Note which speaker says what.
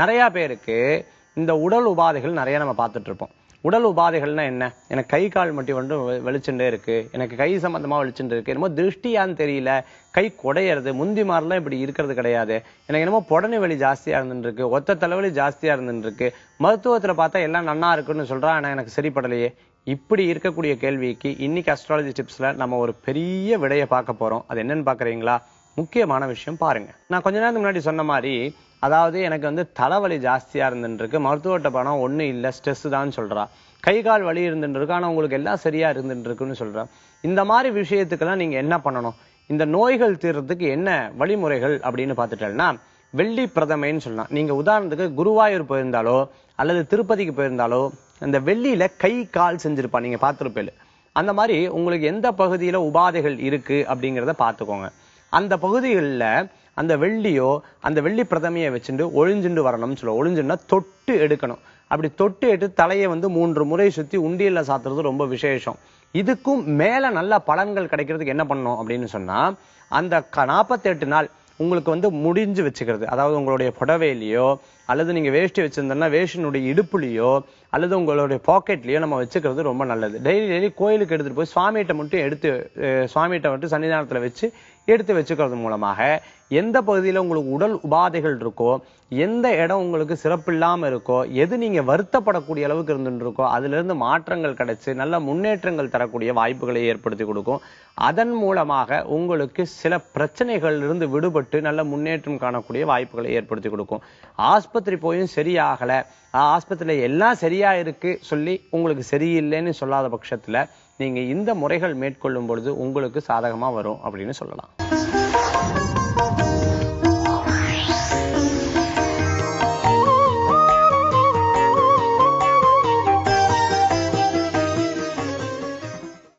Speaker 1: நிறைய பேருக்கு இந்த உடல் உபாதைகள் நிறைய நம்ம பார்த்துட்டு இருப்போம் உடல் உபாதைகள்னா என்ன? எனக்கு கை கால் மட்டும் வந்து வெ- வெளிச்சுட்டே இருக்கு. எனக்கு கை சம்பந்தமா வெளிச்சுட்டு இருக்கு. என்னமோ திருஷ்டியான்னு தெரியல. கை குடையிறது முந்தி மாதிரிலாம் இப்படி இருக்கிறது கிடையாது. எனக்கு என்னமோ புடனி வலி ஜாஸ்தியா இருந்துருக்கு ஒத்த தலைவலி ஜாஸ்தியா இருந்துருக்கு மருத்துவத்தில் மருத்துவத்துல பார்த்தா எல்லாம் நன்னா இருக்குன்னு சொல்றா ஆனா எனக்கு சரிப்படலையே. இப்படி இருக்கக்கூடிய கேள்விக்கு இன்னைக்கு அஸ்ட்ராலஜி டிப்ஸ்ல நம்ம ஒரு பெரிய விடையை பார்க்க போறோம். அது என்னன்னு பாக்குறீங்களா முக்கியமான விஷயம் பாருங்க. நான் கொஞ்ச நேரத்துக்கு முன்னாடி சொன்ன மாதிரி அதாவது எனக்கு வந்து தலைவலி ஜாஸ்தியா இருந்துருக்கு மருத்துவட்ட மருத்துவர்கிட்ட பணம் ஒண்ணு இல்ல ஸ்ட்ரெஸ் தான் சொல்றா. கை கால் வலி இருந்துட்டு ஆனால் ஆனா உங்களுக்கு எல்லாம் சரியா இருந்துட்டு இருக்குன்னு இந்த மாதிரி விஷயத்துக்கெல்லாம் நீங்க என்ன பண்ணணும்? இந்த நோய்கள் தீர்றதுக்கு என்ன வழிமுறைகள் அப்படின்னு பார்த்துட்டேன்னா வெள்ளி பிரதமைன்னு சொல்லலாம். நீங்க உதாரணத்துக்கு குருவாயூர் போயிருந்தாலோ அல்லது திருப்பதிக்கு போயிருந்தாலோ அந்த வெள்ளியில கை கால் செஞ்சிருப்பா நீங்க பார்த்திருப்பேன் அந்த மாதிரி உங்களுக்கு எந்த பகுதியில உபாதைகள் இருக்கு அப்படிங்கிறத பார்த்துக்கோங்க. அந்த பகுதிகளில் அந்த வெள்ளியோ அந்த வெள்ளி பிரதமையை வச்சுட்டு ஒழிஞ்சுண்டு வரணும்னு சொல்லுவோம். ஒழிஞ்சுன்னா தொட்டு எடுக்கணும். அப்படி தொட்டு எடுத்து தலையை வந்து மூன்று முறை சுற்றி உண்டியலில் சாத்துறது ரொம்ப விசேஷம். இதுக்கும் மேலே நல்ல பலன்கள் கிடைக்கிறதுக்கு என்ன பண்ணணும் அப்படின்னு சொன்னால் அந்த க- 48 நாள் உங்களுக்கு வந்து முடிஞ்சு வச்சுக்கிறது. அதாவது உங்களுடைய புடவையிலையோ அல்லது நீங்கள் வேஷ்டி வச்சுருந்தோன்னா வேஷ்டினுடைய இடுப்புலையோ அல்லது உங்களுடைய பாக்கெட்லேயோ நம்ம வச்சுக்கிறது ரொம்ப நல்லது. டெய்லி டெய்லி கோயிலுக்கு எடுத்துகிட்டு போய் சுவாமிகிட்ட மட்டும் எடுத்து சுவாமிகிட்ட மட்டும் சன்னிதானத்தில் வச்சு எடுத்து வச்சுக்கிறது மூலமாக எந்த பகுதியில் உங்களுக்கு உடல் உபாதைகள் இருக்கோ எந்த இடம் உங்களுக்கு சிறப்பில்லாம இருக்கோ எது நீங்க வருத்தப்படக்கூடிய அளவுக்கு இருந்துருக்கோ இருக்கோ அதுல இருந்து மாற்றங்கள் கிடைச்சி நல்ல முன்னேற்றங்கள் தரக்கூடிய வாய்ப்புகளை ஏற்படுத்தி கொடுக்கும். அதன் மூலமாக உங்களுக்கு சில பிரச்சனைகள் இருந்து விடுபட்டு நல்ல முன்னேற்றம் காணக்கூடிய வாய்ப்புகளை ஏற்படுத்தி கொடுக்கும். ஆஸ்பத்திரி ஆஸ்பத்திரி போயும் சரியாகல. ஆஸ்பத்திரியில எல்லாம் சரியா இருக்கு சொல்லி உங்களுக்கு சரியில்லைன்னு சொல்லாத பட்சத்துல நீங்க இந்த முறைகள் மேற்கொள்ளும் பொழுது உங்களுக்கு சாதகமா வரும் அப்படின்னு சொல்லலாம்.